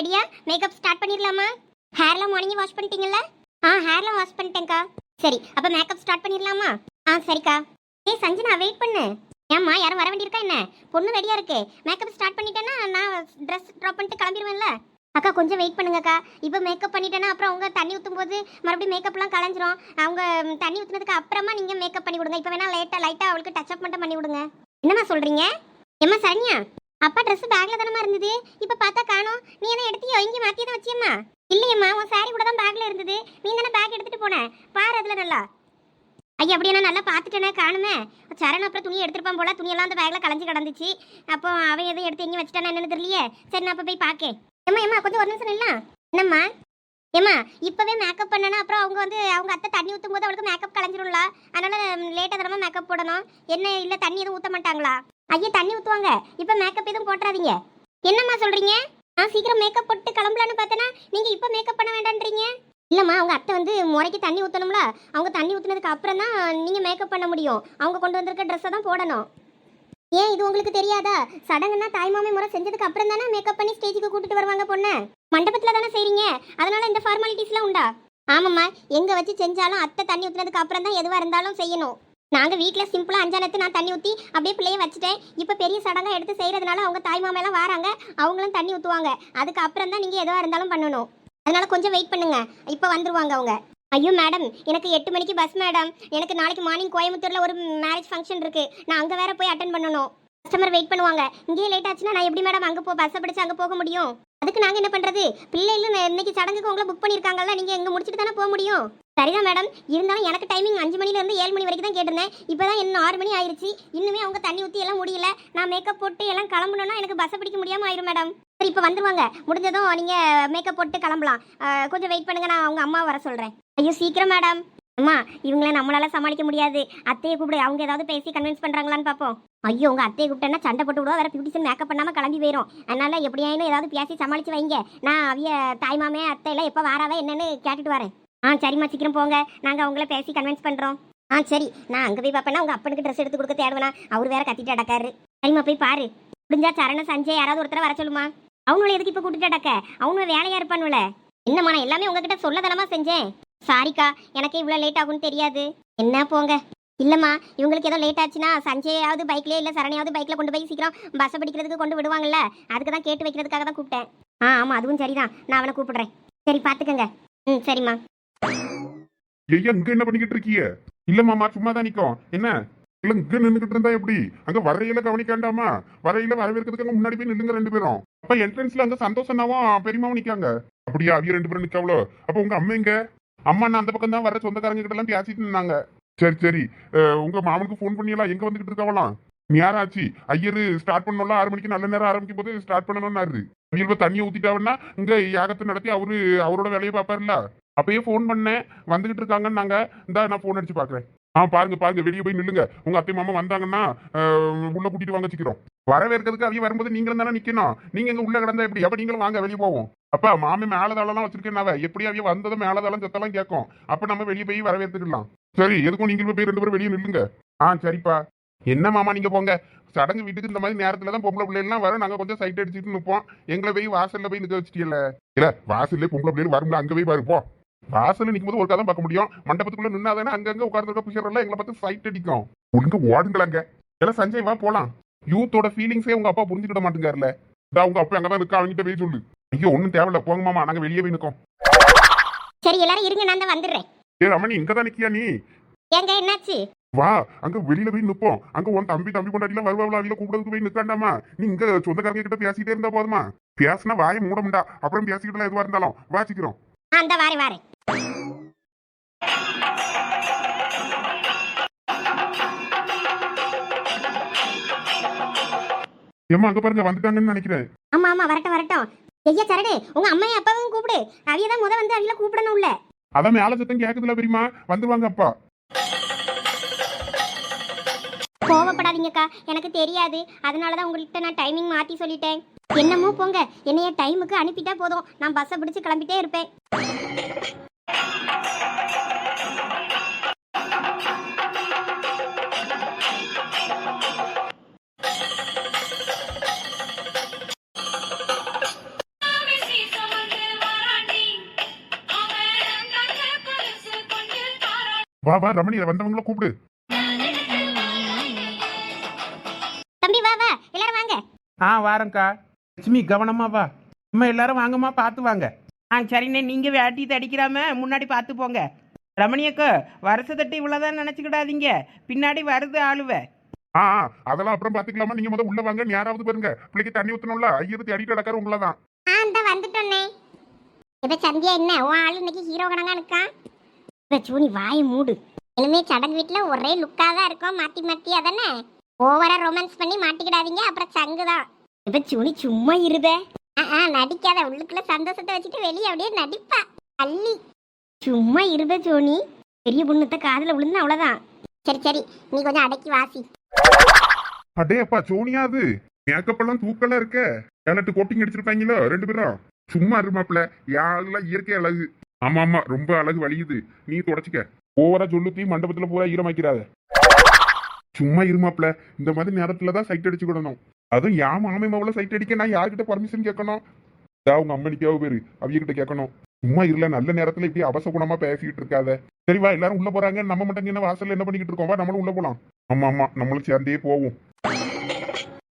ரெடியா makeup start பண்ணிடலாமா ஹேர்லாம் மார்னிங் வாஷ் பண்ணிட்டீங்கல்ல? ஆ ஹேர்லாம் வாஷ் பண்ணிட்டேன்க்கா. சரி அப்போ மேக்கப் ஸ்டார்ட் பண்ணிடலாமா ஆ சரிக்கா. ஏய் சஞ்சனா வெயிட் பண்ணு. ஏம்மா யாரும் வர வேண்டியிருக்கா என்ன? பொண்ணு ரெடியா இருக்கு. மேக்கப் ஸ்டார்ட் பண்ணிட்டேன்னா நான் ட்ரெஸ் ட்ராப் பண்ணிட்டு கிளம்பிடுவேன்ல அக்கா கொஞ்சம் வெயிட் பண்ணுங்கக்கா. இப்போ மேக்கப் பண்ணிட்டேன்னா அப்புறம் அவங்க தண்ணி ஊற்றும் போது மறுபடியும் மேக்கப்லாம் கலைஞ்சிரும். அவங்க தண்ணி ஊற்றுனதுக்கு அப்புறமா நீங்கள் மேக்கப் பண்ணி விடுங்க இப்போ வேணால் லேட்டாக லைட்டாக அவளுக்கு டச் அப் மட்டும் பண்ணி விடுங்க என்னம்மா சொல்கிறீங்க ஏம்மா சரண்யா அப்பா ட்ரெஸ் பேக்கில் தானம்மா இருந்தது? இப்போ பார்த்தா காணோம். நீ தான் வச்சியம்மா. இல்லையம்மா உன் சாரி கூட தான் பேக்ல இருந்தது. நீ தானே பேக் எடுத்துட்டு போன. பாரு அதுல நல்லா. ஐயா அப்படியே நான் நல்லா பார்த்துட்டேனே காணுமே. சரண் அப்புறம் துணி எடுத்துருப்பான் போல துணியெல்லாம் அந்த பேக்கில் கலைஞ்சு கிடந்துச்சு. அப்போ அவன் எதுவும் எடுத்து எங்கேயும் வச்சுட்டானா என்னன்னு தெரியலையே. சரி நான் அப்போ போய் பார்க்கேன் ஏம்மா ஏம்மா கொஞ்சம் ஒரு நிமிஷம் இல்லை என்னம்மா? ஏம்மா இப்போவே மேக்கப் பண்ணனா அப்புறம் அவங்க வந்து அவங்க அத்தை தண்ணி ஊற்றும் போது அவளுக்கு மேக்கப் கலைஞ்சிரும்ல அதனால லேட்டாக தரமா மேக்கப் போடணும். என்ன இல்லை தண்ணி எதுவும் ஊற்ற மாட்டாங்களா? ஐயா தண்ணி ஊற்றுவாங்க இப்போ மேக்கப் எதுவும் போட்டுறாதீங்க. என்னம்மா சொல்கிறீங்க நான் சீக்கிரம் மேக்கப் போட்டு கிளம்பலான்னு பார்த்தேன்னா நீங்கள் இப்போ மேக்கப் பண்ண வேண்டான்றீங்க? இல்லைம்மா அவங்க அத்தை வந்து முறைக்கு தண்ணி ஊற்றணும்ல அவங்க தண்ணி ஊற்றுனதுக்கு அப்புறம் தான் நீங்கள் மேக்கப் பண்ண முடியும். அவங்க கொண்டு வந்திருக்க ட்ரெஸ்ஸை தான் போடணும். ஏன் இது உங்களுக்கு தெரியாதா? சடங்குன்னா தாய்மாமை முறை செஞ்சதுக்கு அப்புறம் தானே மேக்கப் பண்ணி ஸ்டேஜுக்கு கூட்டிட்டு வருவாங்க பொண்ணு? மண்டபத்தில் தானே செய்கிறீங்க அதனால இந்த ஃபார்மாலிட்டிஸ்லாம் உண்டா? ஆமாம்மா எங்கே வச்சு செஞ்சாலும் அத்தை தண்ணி ஊற்றுனதுக்கு அப்புறம் தான் எதுவாக இருந்தாலும் செய்யணும். நாங்கள் வீட்டில் சிம்பிளாக அஞ்சானத்து நான் தண்ணி ஊற்றி அப்படியே பிள்ளைய வச்சுட்டேன். இப்போ பெரிய சடங்காக எடுத்து செய்கிறதுனால அவங்க தாய்மாமெல்லாம் வராங்க. அவங்களும் தண்ணி ஊற்றுவாங்க அதுக்கு அப்புறம் தான் நீங்கள் எதுவாக இருந்தாலும் பண்ணணும். அதனால் கொஞ்சம் வெயிட் பண்ணுங்கள் இப்போ வந்துருவாங்க அவங்க. ஐயோ மேடம் எனக்கு எட்டு மணிக்கு பஸ் மேடம் எனக்கு நாளைக்கு மார்னிங் கோயம்புத்தூரில் ஒரு மேரேஜ் ஃபங்க்ஷன் இருக்குது நான் அங்கே வேறு போய் அட்டன் பண்ணணும். கஸ்டமர் வெயிட் பண்ணுவாங்க. இங்கேயே லேட் ஆச்சுன்னா நான் எப்படி மேடம் அங்கே போ பஸ்ஸை பிடிச்சி அங்கே போக முடியும்? அதுக்கு நாங்கள் என்ன பண்ணுறது பிள்ளைகளும் இன்னைக்கு சடங்குக்கு உங்களை புக் பண்ணியிருக்காங்கல்ல நீங்கள் எங்கே முடிச்சுட்டு தானே போக முடியும்? சரிதான் மேடம். இருந்தாலும் எனக்கு டைமிங் அஞ்சு மணிலேருந்து ஏழு மணி வரைக்கும் தான் கேட்டிருந்தேன். இப்போ தான் இன்னும் ஆறு மணி ஆயிடுச்சு இன்னுமே அவங்க தண்ணி ஊற்றி எல்லாம் முடியல. நான் மேக்கப் போட்டு எல்லாம் கிளம்பணும்னா எனக்கு பஸ்ஸை பிடிக்க முடியாமல் ஆயிரும் மேடம். சரி இப்போ வந்துருவாங்க. முடிஞ்சதும் நீங்கள் மேக்கப் போட்டு கிளம்பலாம். கொஞ்சம் வெயிட் பண்ணுங்கள் நான் அவங்க அம்மா வர சொல்கிறேன் ஐயோ சீக்கிரம் மேடம். அம்மா இவங்கள நம்மளால சமாளிக்க முடியாது. அத்தையை கூப்பிடு. அவங்க ஏதாவது பேசி கன்வின்ஸ் பண்ணுறாங்களான்னு பார்ப்போம் ஐயோ உங்கள் அத்தையை கூப்பிட்டேன்னா சண்டை போட்டு விடுவோம் வேற பியூட்டிஷன் மேக்கப் பண்ணாமல் கிளம்பி போயிடும் அதனால் எப்படியாயினும் ஏதாவது பேசி சமாளித்து வைங்க. நான் அவிய தாய்மாமே அத்தை எல்லாம் எப்போ வாராவே என்னன்னு கேட்டுட்டு வரேன். ஆ சரிம்மா சீக்கிரம் போங்க. நாங்கள் அவங்கள பேசி கன்வின்ஸ் பண்ணுறோம் ஆ சரி. நான் அங்கே போய் பார்ப்பேன்னா உங்கள் அப்பனுக்கு ட்ரெஸ் எடுத்து கொடுக்க தேடுவேனா. அவர் வேற கத்திட்டு அடக்காரு. சரிம்மா போய் பாரு. முடிஞ்சா சரண சஞ்சய் யாராவது ஒருத்தர வர சொல்லுமா. அவங்கள எதுக்கு இப்போ கூட்டிட்டு அடக்க? அவனு வேலையாக இருப்பானுல. என்னம்மா நான் எல்லாமே உங்ககிட்ட சொல்லதனமா செஞ்சேன்? சாரிக்கா எனக்கு இவ்வளோ லேட் ஆகும்னு தெரியாது. என்ன போங்க. இல்லைம்மா இவங்களுக்கு ஏதோ லேட் ஆச்சுன்னா சஞ்சயாவது பைக்லேயே இல்லை சரணையாவது பைக்கில் கொண்டு போய் சீக்கிரம் பஸ்ஸை பிடிக்கிறதுக்கு கொண்டு விடுவாங்கல்ல. அதுக்கு தான் கேட்டு வைக்கிறதுக்காக தான் கூப்பிட்டேன். ஆ ஆமாம் அதுவும் சரிதான். நான் அவனை கூப்பிடுறேன். சரி பார்த்துக்கங்க ம் சரிம்மா. ஐயா இங்க என்ன பண்ணிக்கிட்டு இருக்கீங்க? இல்ல மாமா சும்மா தான் நிக்கும். என்ன? இல்ல இங்க நின்னுகிட்டு இருந்தா எப்படி? அங்க வரையில கவனிக்காண்டாமா? வரையில வரவேற்கிறதுக்கு அங்க முன்னாடி போய் நில்லுங்க ரெண்டு பேரும். அப்ப என்ட்ரன்ஸ்ல அங்க சந்தோஷனாவும் பெரியமாவும் நிக்காங்க. அப்படியா அவிய ரெண்டு பேரும் நிக்காவளோ? அப்ப உங்க அம்மா எங்க? அம்மா நான் அந்த பக்கம் தான் வர சொந்தக்காரங்க கிட்ட எல்லாம் பேசிட்டு இருந்தாங்க. சரி சரி. அஹ், உங்க மாமனுக்கு ஃபோன் பண்ணியெல்லாம் எங்க வந்துகிட்டு இருக்காவலாம் நேரம் ஆச்சு ஐயரு ஸ்டார்ட் பண்ணோம்ல ஆறு மணிக்கு நல்ல நேரம் ஆரம்பிக்கும் போது ஸ்டார்ட் பண்ணணும்னாரு. அவியல் போய் தண்ணியை ஊத்திட்டாவன்னா இங்க யாகத்தை நடத்தி அவரு அவரோட வேலையை பார்ப்பாருல்ல அப்பயே ஃபோன் பண்ணேன். வந்துகிட்டு இருக்காங்கன்னு நாங்க இந்தா நான் ஃபோன் அடிச்சு பாக்குறேன். ஆ பாருங்க பாருங்க வெளியே போய் நில்லுங்க. உங்க அத்தை மாமா வந்தாங்கன்னா உள்ள கூட்டிட்டு வாங்க வச்சுக்கிறோம் வரவேற்கிறதுக்கு அவங்க வரும்போது நீங்களும் தானே நிக்கணும். நீங்க எங்க உள்ள கிடந்தா எப்படி? அப்ப நீங்களும் வாங்க வெளியே போவோம். அப்ப மாமி மேலதாளம் வச்சிருக்கேன் எப்படி அவங்க வந்ததும் மேலதாளம் சத்தெல்லாம் கேட்கும். அப்ப நம்ம வெளியே போய் வரவேற்றுக்கலாம் சரி எதுக்கும் நீங்களும் போய் ரெண்டு பேரும் வெளியே நில்லுங்க. ஆ சரிப்பா. என்ன மாமா நீங்க போங்க? சடங்கு வீட்டுக்கு இந்த மாதிரி நேரத்துல தான் பொம்பளை பிள்ளைலாம் வரும். நாங்க கொஞ்சம் சைட் அடிச்சுட்டு நிற்போம் எங்களை போய் வாசல்ல போய் நிக்க வச்சிட்டீங்கல்ல இல்ல வாசல்லே பொம்பளை பிள்ளைன்னு வரும்ல அங்க போய் பாருப்போம் வாசல்ல நிக்கும் போது ஒரு கதை பார்க்க முடியும். மண்டபத்துக்குள்ள நின்னாதானே அங்கங்க உட்கார்ந்து பிடிக்கிறல எங்களை பார்த்து சைட் அடிக்கும். ஒழுங்க ஓடுங்களாங்க எல்லாம் சஞ்சய் வா போலாம். யூத்தோட ஃபீலிங்ஸே உங்க அப்பா புரிஞ்சுக்கிட மாட்டேங்காருல இதா உங்க அப்பா அங்கதான் இருக்கா அவங்ககிட்ட போய் சொல்லு. ஐயோ ஒண்ணும் தேவையில்ல. போங்க மாமா நாங்க வெளியே போய் நிக்கோம். சரி எல்லாரும் இருங்க நான் தான் வந்துடுறேன். ஏ ரமணி இங்க தான் நிக்கியா நீ? ஏங்க என்னாச்சு? வா அங்க வெளியில போய் நிப்போம். அங்க உன் தம்பி தம்பி கொண்டாட்டிலாம் வருவாள் அவில கூப்பிடறதுக்கு போய் நிக்காண்டாமா நீ இங்க சொந்தக்காரங்க கிட்ட பேசிட்டே இருந்தா போதுமா? பேசினா வாயை மூட முடியா அப்புறம் பேசிக்கிட்டலாம் எதுவா இருந்தாலும். வாசிக்கிறோம் அந்த வாரேன் வாரேன் ஏமா அங்க பாருங்க வந்துட்டாங்கன்னு நினைக்கிறேன். ஆமா ஆமா வரட்டும் வரட்டும். ஐயா சரணே உங்க அம்மையும் அப்பாவும் கூப்பிடு. அவிய தான் முத வந்து அவில கூப்பிடணும் இல்ல. அதான் மேல சத்தம் கேக்குதுல பெரியமா வந்துருவாங்க அப்பா. கோவப்படாதீங்கக்கா. எனக்கு தெரியாது. அதனால தான் உங்கள்கிட்ட நான் டைமிங் மாற்றி சொல்லிட்டேன். என்னமோ போங்க. என்னைய டைமுக்கு அனுப்பிட்டா போதும். நான் பஸ்ஸை பிடிச்சு கிளம்பிட்டே இருப்பேன். வா வா ரமணி வந்தவங்கள கூப்பிடு. தம்பி வா வா. எல்லாரும் வாங்க. ஆ வாரங்க்கா லட்சுமி கவனமா வா. அம்மா எல்லாரும் வாங்கம்மா பார்த்து வாங்க. ஆ சரிண்ணே நீங்கள் வேட்டி தடிக்கிறாம முன்னாடி பார்த்து போங்க. ரமணியக்கா வருஷ தட்டு இவ்வளோதான் நினச்சிக்கிடாதீங்க. பின்னாடி வருது ஆளுவ. ஆ ஆ, அதெல்லாம் அப்புறம் பாத்துக்கலாமா நீங்க முத உள்ள வாங்க யாராவது பாருங்க. பிள்ளைக்கு தண்ணி ஊத்தணும்ல ஐயருக்கு அடிக்கிட்டு நடக்காரு உங்களதான். ஆ இந்த வந்துட்டோன்னே இப்ப சந்தியா என்ன? உன் ஆளு இன்னைக்கு ஹீரோ கணங்கா இருக்கான் இப்ப சூனி வாயை மூடு. இனிமே சடங்கு வீட்டுல ஒரே லுக்கா தான் இருக்கும். மாத்தி மாத்தி அதானே ஓவரா ரொமான்ஸ் பண்ணி மாட்டிக்கிடாதீங்க. அப்புறம் சங்கு தான் இப்ப சும்மா இருதே ஆ நடிக்காத. உள்ளுக்குள்ள சந்தோஷத்தை வச்சுட்டு வெளியே அப்படியே நடிப்பா. அள்ளி சும்மா இருதே சோனி. பெரிய பொண்ணுத்த காதுல விழுந்து அவ்வளவுதான். சரி சரி. நீ கொஞ்சம் அடக்கி வாசி. அடே அப்பா சோனியா அது? மேக்கப் எல்லாம் தூக்கலா இருக்க? கேலட்டு கோட்டிங் அடிச்சிருப்பாங்களோ ரெண்டு பேரும் சும்மா இருமாப்ல யாரெல்லாம் இயற்கை அழகு? ஆமா ஆமா. ரொம்ப அழகு வலியுது. நீ தொடச்சிக்க. ஓவரா சொல்லுத்தி மண்டபத்துல பூரா ஈரமாக்கிறாத சும்மா இருமாப்ல இந்த மாதிரி நேரத்துல தான் சைட் அடிச்சுக்கிடணும். அதுவும் யா மாமை மாவுல சைட் அடிக்க நான் யார்கிட்ட பர்மிஷன் கேட்கணும்? இதா உங்க அம்மனிக்காவ பேரு அவியகிட்ட கேட்கணும். சும்மா இல்ல நல்ல நேரத்துல இப்படி அவசகுணமா பேசிக்கிட்டு இருக்காத. சரி வா எல்லாரும் உள்ள போறாங்க. நம்ம மட்டும் என்ன வாசல்ல என்ன பண்ணிக்கிட்டு இருக்கோம்? வா நம்மளும் உள்ள போலாம். ஆமா ஆமா நம்மளும் சேர்ந்தே போவோம்.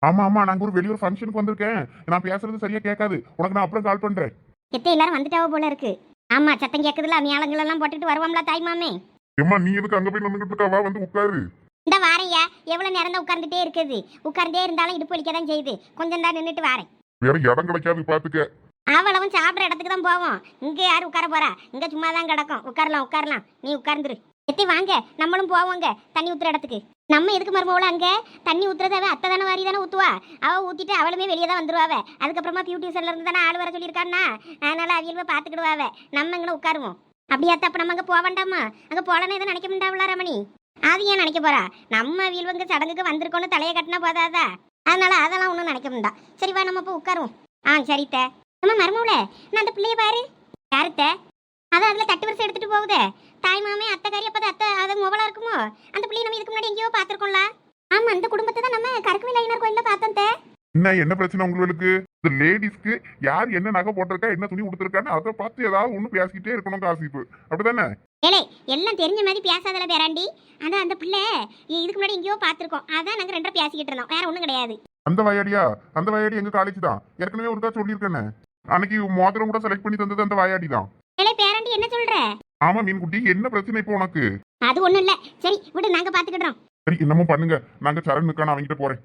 ஆமா ஆமா நாங்க ஒரு வெளியூர் ஃபங்க்ஷனுக்கு வந்திருக்கேன். நான் பேசுறது சரியா கேட்காது. உனக்கு நான் அப்புறம் கால் பண்றேன். எத்த எல்லாரும் வந்துட்டாவ போல இருக்கு. ஆமா சத்தம் கேக்குதுல மியாளங்கள் எல்லாம் போட்டுட்டு வருவாம்ல தாய் மாமே. ஏம்மா நீ எதுக்கு அங்க போய் நின்றுட்டு இருக்கா? வா வந்து உட்காரு. இந்த வாரையா எவ்வளவு நேரம் தான் உட்கார்ந்துட்டே இருக்குது. உட்கார்ந்தே இருந்தாலும் இடுப்பு வலிக்க தான் செய்யுது. கொஞ்சம் தான் நின்றுட்டு வாரேன். வேற இடம் கிடைக்காது பாத்துக்க. அவளவும் சாப்பிட்ற இடத்துக்கு தான் போவோம். இங்க யார் உட்கார போறா? இங்க சும்மா தான் கிடக்கும். உட்காரலாம் உட்காரலாம். நீ உட்கார்ந்துரு. எத்தி வாங்க நம்மளும் போவோங்க. தண்ணி ஊத்துற இடத்துக்கு. நம்ம எதுக்கு மருமவள அங்க? தண்ணி ஊத்துறது அவ அத்தை தானே வாரி தானே ஊத்துவா? அவ ஊத்திட்டு அவளுமே வெளியே தான் வந்துருவாவ அதுக்கப்புறமா பியூட்டிஷன்ல இருந்து தானே ஆள் வர சொல்லியிருக்கான்னா? அதனால அவியல்வ பாத்துக்கிடுவாவ நம்ம இங்கே உட்காருவோம். அப்படியா அப்ப நம்ம அங்க போக வேண்டாமா? அங்க போலன்னு எதுவும் நினைக்க முடியாவில ரமணி. அது ஏன் நினைக்க போறா? நம்ம வீழ்வங்க சடங்குக்கு வந்திருக்கோன்னு தலையை கட்டினா போதாதா? அதனால அதெல்லாம் ஒன்றும் நினைக்க முடியா சரி வா நம்ம போய் உட்காருவோம். ஆ சரித்த நம்ம மருமவுல நான் அந்த பிள்ளைய பாரு. யாருத்த அதான் அதில் தட்டு வரிசை எடுத்துட்டு போகுதே. தாய் மாமே அத்தை கறி அப்போ அத்தை அது மொபலா இருக்குமோ? அந்த பிள்ளைய நம்ம இதுக்கு முன்னாடி எங்கேயோ பார்த்துருக்கோம்ல. ஆமாம் அந்த குடும்பத்தை தான் நம்ம கருக்குவில் ஐயனார் கோயிலில் பார்த்தோம் தே என்ன என்ன பிரச்சனை உங்களுக்கு? இந்த லேடிஸ்க்கு யார் என்ன நகை போட்டிருக்கா என்ன துணி கொடுத்துருக்கான்னு அதை பார்த்து ஏதாவது ஒண்ணு பேசிக்கிட்டே இருக்கணும் காசிப்பு. அப்படிதானே ஏலே எல்லாம் தெரிஞ்ச மாதிரி பேசாதல பேராண்டி. அதான் அந்த பிள்ளை இதுக்கு முன்னாடி எங்கேயோ பார்த்திருக்கோம். அதான் நாங்க ரெண்டரை பேசிக்கிட்டு இருந்தோம். வேற ஒண்ணும் கிடையாது. அந்த வயாடியா? அந்த வயாடி எங்க காலேஜ் தான்? ஏற்கனவே ஒருக்கா சொல்லியிருக்கேனே. அன்னைக்கு மோதிரம் கூட செலக்ட் பண்ணி தந்தது அந்த வயாடி தான். ஏலே பேராண்டி என்ன சொல்ற? ஆமா மீன்குட்டி என்ன பிரச்சனை இப்போ உனக்கு? அது ஒண்ணும் இல்ல. சரி விடு நாங்க பாத்துக்கிடுறோம் சரி என்னமோ பண்ணுங்க. நாங்க சரண் நிக்கான அவங்கிட்ட போறேன்.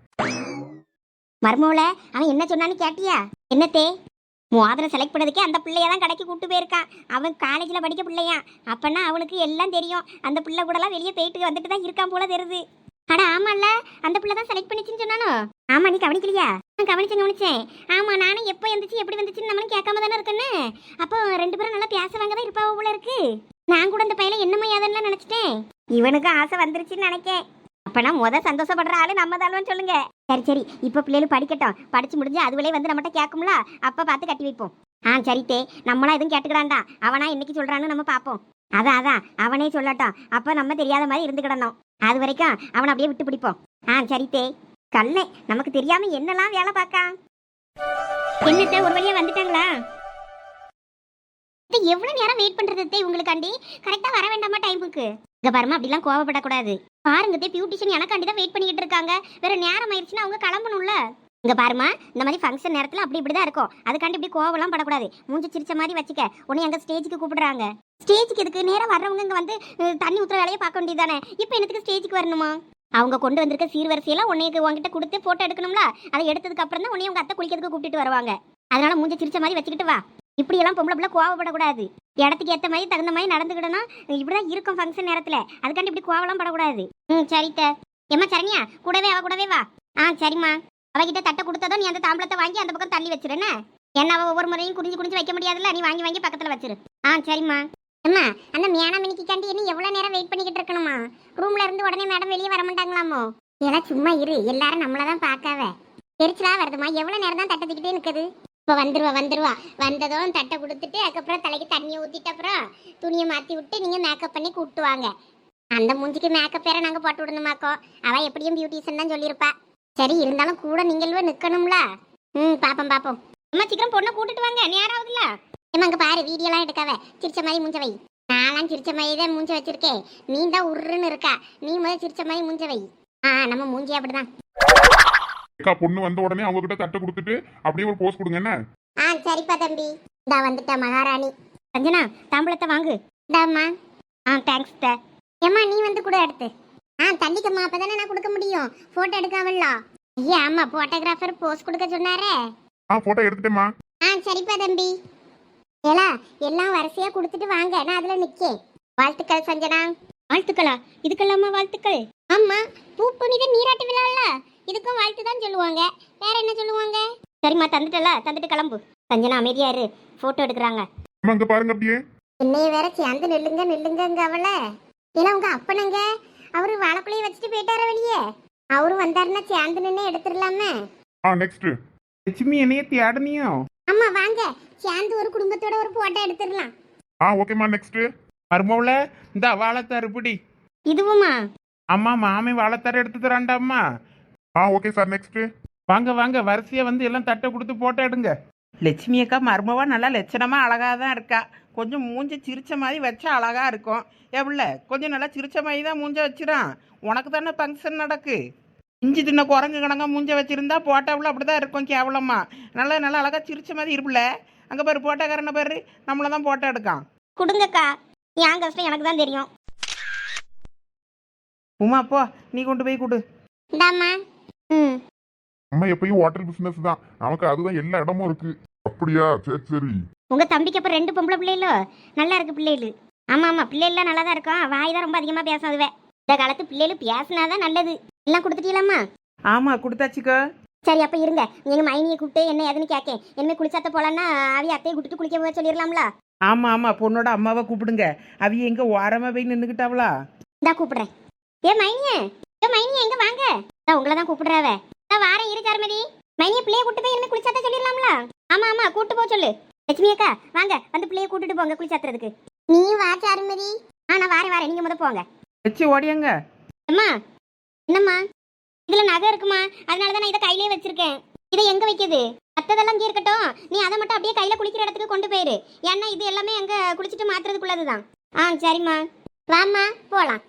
மர்மோல அவன் என்ன சொன்னான்னு கேட்டியா? என்னத்தே? மோதிரம் செலக்ட் பண்ணதுக்கே அந்த பிள்ளைய தான் கடைக்கு கூட்டு போயிருக்கான் அவன் காலேஜில் படிக்க பிள்ளையா. அப்பன்னா அவனுக்கு எல்லாம் தெரியும். அந்த பிள்ளை கூடலாம் வெளியே போயிட்டு வந்துட்டு தான் இருக்கான் போல தெரியுது. அட ஆமால அந்த பிள்ளை தான் செலக்ட் பண்ணிச்சுன்னு சொன்னானோ? ஆமா நீ கவனிக்கலையா? நான் கவனிச்சேன் கவனிச்சேன். ஆமா நானும் எப்போ எந்திரிச்சு எப்படி வந்துச்சுன்னு நம்மளும் கேட்காம தானே இருக்கேன்னு. அப்போ ரெண்டு பேரும் நல்லா பேசுவாங்க தான் இருப்பாவோ போல இருக்கு. நான் கூட அந்த பையனை என்னமோ ஏதெல்லாம் நினச்சிட்டேன். இவனுக்கும் ஆசை வந்துருச்சுன்னு நினைக்கேன். அப்பனா முத சந்தோஷப்படுற ஆளு நம்ம தானு சொல்லுங்க. சரி சரி. இப்போ பிள்ளைகள் படிக்கட்டும். படிச்சு முடிஞ்சு அதுவளே வந்து நம்மகிட்ட கேட்கும்ல? அப்ப பார்த்து கட்டி வைப்போம். ஆ சரித்தே. நம்மளா எதுவும் கேட்டுக்கிறான்டா அவனா இன்னைக்கு சொல்றான்னு நம்ம பார்ப்போம். அதான் அதான் அவனே சொல்லட்டும். அப்ப நம்ம தெரியாத மாதிரி இருந்துக்கிடணும் அது வரைக்கும் அவனை அப்படியே விட்டு பிடிப்போம். ஆ சரித்தே. கல்லை நமக்கு தெரியாம என்னெல்லாம் வேலை பார்க்கா? என்னத்த ஒரு வழியா வந்துட்டாங்களா? எவ்வளவு நேரம் வெயிட் பண்றது உங்களுக்கு உங்களுக்காண்டி கரெக்டா வர வேண்டாமா டைமுக்கு இங்க பாருமா அப்படிலாம் கோவப்படக்கூடாது. பாருங்க தே பியூட்டிஷியன் எனக்காண்டி தான் வெயிட் பண்ணிக்கிட்டு இருக்காங்க. வேற நேரம் ஆயிடுச்சுன்னா அவங்க கிளம்பணும்ல. இங்க பாருமா இந்த மாதிரி ஃபங்க்ஷன் நேரத்துல அப்படி இப்படி தான் இருக்கும். அதுக்காண்டி இப்படி கோவம்லாம் படக்கூடாது. மூஞ்சி சிரிச்ச மாதிரி வச்சுக்க. உன்னை அங்க ஸ்டேஜுக்கு கூப்பிடுறாங்க. ஸ்டேஜுக்கு எதுக்கு? நேரம் வர்றவங்க இங்க வந்து தண்ணி ஊத்துற வேலையை பார்க்க வேண்டியதானே இப்போ என்னத்துக்கு ஸ்டேஜுக்கு வரணுமா? அவங்க கொண்டு வந்திருக்க சீர்வரிசையெல்லாம் உன்னைக்கு உங்ககிட்ட கொடுத்து போட்டோ எடுக்கணும்ல? அதை எடுத்ததுக்கு அப்புறம் தான் உன்னை உங்க அத்தை குளிக்கிறதுக்கு கூப்பிட்டு வருவாங்க. அதனால மூஞ்சி சிரிச்ச மாதிரி வச்சுக்கிட்டு வா. இப்படியெல்லாம் பொம்பளை பிள்ளை கோவப்படக்கூடாது. இடத்துக்கு ஏற்ற மாதிரி தகுந்த மாதிரி நடந்துக்கிடணும். இப்படிதான் இருக்கும் ஃபங்க்ஷன் நேரத்துல. அதுக்காண்டி இப்படி கோவலாம் படக்கூடாது. ம் சரித்த. ஏம்மா சரண்யா கூடவே அவ கூடவே வா. ஆ சரிம்மா. அவகிட்ட தட்டை கொடுத்ததும் நீ அந்த தாம்பளத்தை வாங்கி அந்த பக்கம் தள்ளி வச்சிருன்னு என்ன? அவ ஒவ்வொரு முறையும் குடிஞ்சு குடிஞ்சு வைக்க முடியாதுல்ல? நீ வாங்கி வாங்கி பக்கத்தில் வச்சிரு. ஆ சரிம்மா. அம்மா அந்த மேனா மினிக்கு காண்டி இன்னும் எவ்வளோ நேரம் வெயிட் பண்ணிக்கிட்டு இருக்கணுமா? ரூம்ல இருந்து உடனே மேடம் வெளியே வர மாட்டாங்களாமோ? ஏன்னா சும்மா இரு. எல்லாரும் நம்மள தான் பார்க்காவ. எரிச்சலா வருதுமா எவ்வளோ நேரம் தான் தட்டத்துக்கிட்டே நிற்குது இப்போ வந்துருவா வந்துருவா. வந்ததும் தட்டை கொடுத்துட்டு அதுக்கப்புறம் தலைக்கு தண்ணியை ஊற்றிட்டு அப்புறம் துணியை மாத்தி விட்டு நீங்க மேக்கப் பண்ணி கூப்பிட்டு வாங்க. அந்த மூஞ்சிக்கு மேக்கப் வேற நாங்க போட்டு விடணுமாக்கோ? அவள் எப்படியும் பியூட்டிஷன் தான் சொல்லியிருப்பா. சரி இருந்தாலும் கூட நீங்களும் நிக்கணும்ல. ம் பாப்போம் பாப்போம். அம்மா சீக்கிரம் பொண்ணை கூட்டிட்டு வாங்க. நேரம் ஏமா அங்கே பாரு வீடியோலாம் எடுக்காவ சிரிச்ச மாதிரி மூஞ்ச வை. நான்லாம் சிரிச்ச மாதிரி தான் மூஞ்ச வச்சிருக்கேன். நீ தான் உருன்னு இருக்கா. நீ முதல் சிரிச்ச மாதிரி மூஞ்ச வை. ஆ நம்ம மூஞ்சி அப்படிதான். அக்கா பொண்ணு வந்த உடனே அவங்க கிட்ட தட்டை கொடுத்துட்டு அப்படியே ஒரு போஸ் கொடுங்க என்ன? ஆ சரிப்பா தம்பி. இந்தா வந்துட்டா மகாராணி. சஞ்சனா தாம்பளத்தை வாங்கு. இந்தாம்மா. ஆ தேங்க்ஸ் ட. ஏம்மா நீ வந்து கூட எடுத்து. ஆ தள்ளிக்கம்மா அப்பதானே நான் கொடுக்க முடியும். போட்டோ எடுக்காவல்ல ஐயா ஆமா போட்டோகிராஃபர் போஸ் கொடுக்க சொன்னாரே. ஆ போட்டோ எடுத்துட்டேம்மா. ஆ சரிப்பா தம்பி. ஏலா எல்லாம் வரிசையா கொடுத்துட்டு வாங்க. நான் அதுல நிக்கேன். வாழ்த்துக்கள் சஞ்சனா. வாழ்த்துக்களா? இதுக்கெல்லாமா வாழ்த்துக்கள்? ஆமா பூ புனித நீராட்டு வாழ்த்து தான் சொல்லுவாங்க. வேற என்ன சொல்லுவாங்க? சரிம்மா தந்துட்டல தந்துட்டு கிளம்பு. சஞ்சனா அமைதியா இரு. போட்டோ எடுக்கிறாங்க. அம்மா இங்க பாருங்க அப்படியே. என்னைய வேற சேர்ந்து நில்லுங்க நில்லுங்க அவள. ஏன்னா உங்க அப்பனங்க. அவரு வாழைக்குள்ளைய வச்சுட்டு போயிட்டார வெளியே? அவரு வந்தாருன்னா சேர்ந்து நின்று எடுத்துடலாமே. ஆ நெக்ஸ்ட் லட்சுமி என்னைய தேடனியோ? ஆமா வாங்க. சேர்ந்து ஒரு குடும்பத்தோட ஒரு போட்டோ எடுத்துடலாம். ஆ ஓகேம்மா நெக்ஸ்ட் மருமவுல இந்த வாழைத்தார் இப்படி இதுவுமா? அம்மா மாமி வாழைத்தார் எடுத்து தராண்டாம்மா. ஆ ஓகே சார் நெக்ஸ்ட் வாங்க வாங்க வரிசையா வந்து எல்லாம் தட்டை கொடுத்து போட்டோ எடுங்க. லட்சுமி அக்கா மருமவா நல்லா லட்சணமா அழகா தான் இருக்கா. கொஞ்சம் மூஞ்ச சிரிச்ச மாதிரி வச்சா அழகா இருக்கும். எவ்வளோ கொஞ்சம் நல்லா சிரிச்ச மாதிரி தான் மூஞ்ச வச்சிடான் உனக்கு தானே ஃபங்க்ஷன் நடக்கு. இஞ்சி தின்ன குரங்கு கணங்க மூஞ்ச வச்சிருந்தா போட்டோவில் அப்படி தான் இருக்கும் கேவலமா. நல்லா நல்லா அழகா சிரிச்ச மாதிரி இருப்புல அங்கே பாரு போட்டோக்காரனை பாரு. நம்மளை தான் போட்டோ எடுக்கான். கொடுங்கக்கா என் கஷ்டம் எனக்கு தான் தெரியும். உமா போ. நீ கொண்டு போய் கொடு. இந்தாம்மா. ம். அம்மா எப்பயும் ஹோட்டல் பிசினஸ் தான். நமக்கு அதுதான் எல்லா இடமும் இருக்கு. அப்படியா? சரி சரி. உங்க தம்பிக்கு அப்ப ரெண்டு பொம்பளை பிள்ளைகளோ நல்லா இருக்கு பிள்ளைகள் ஆமா ஆமா. பிள்ளைகள்லாம் நல்லா தான் இருக்கும். வாய் தான் ரொம்ப அதிகமா பேசும் அதுவே இந்த காலத்து பிள்ளைகள் பேசினாதான் நல்லது. எல்லாம் கொடுத்துட்டீங்களாம்மா? ஆமாம் கொடுத்தாச்சுக்கோ. சரி அப்ப இருங்க. எங்க மைனியை கூப்பிட்டு என்ன ஏதுன்னு கேட்கேன் என்ன குளிச்சாத்த போலான்னா அவி அத்தையை கூட்டிட்டு குளிக்க போக சொல்லிடலாம்ல? ஆமாம் ஆமாம் பொண்ணோட அம்மாவை கூப்பிடுங்க. அவிய எங்கே ஓரமாக போய் நின்றுக்கிட்டாவளா இந்தா கூப்பிடுறேன். ஏ மைனியே. ஏ மைனியே எங்க வாங்க. நான் உங்களை தான் கூப்பிடுறாவ நான் வாரேன் இரு சாருமதி மைனியை பிள்ளைய கூட்டு போய் என்ன குளிச்சாத்த சொல்லிடலாம்ல? ஆமா ஆமா கூட்டு போக சொல்லு. லட்சுமி அக்கா வாங்க வந்து பிள்ளைய கூட்டிட்டு போங்க குளிச்சாத்துறதுக்கு. நீ வா சாருமதி ஆ நான் வாரேன் வாரேன். நீங்க முத போங்க. வச்சு ஓடியங்க. அம்மா என்னம்மா? இதுல நகை இருக்குமா? அதனால தான் நான் இதை கையிலே வச்சிருக்கேன். இதை எங்க வைக்குது மத்ததெல்லாம் இங்கே இருக்கட்டும். நீ அதை மட்டும் அப்படியே கையில குளிக்கிற இடத்துக்கு கொண்டு போயிரு. ஏன்னா இது எல்லாமே அங்க குளிச்சுட்டு மாத்துறதுக்குள்ளதுதான். ஆ சரிம்மா. வாம்மா போலாம்.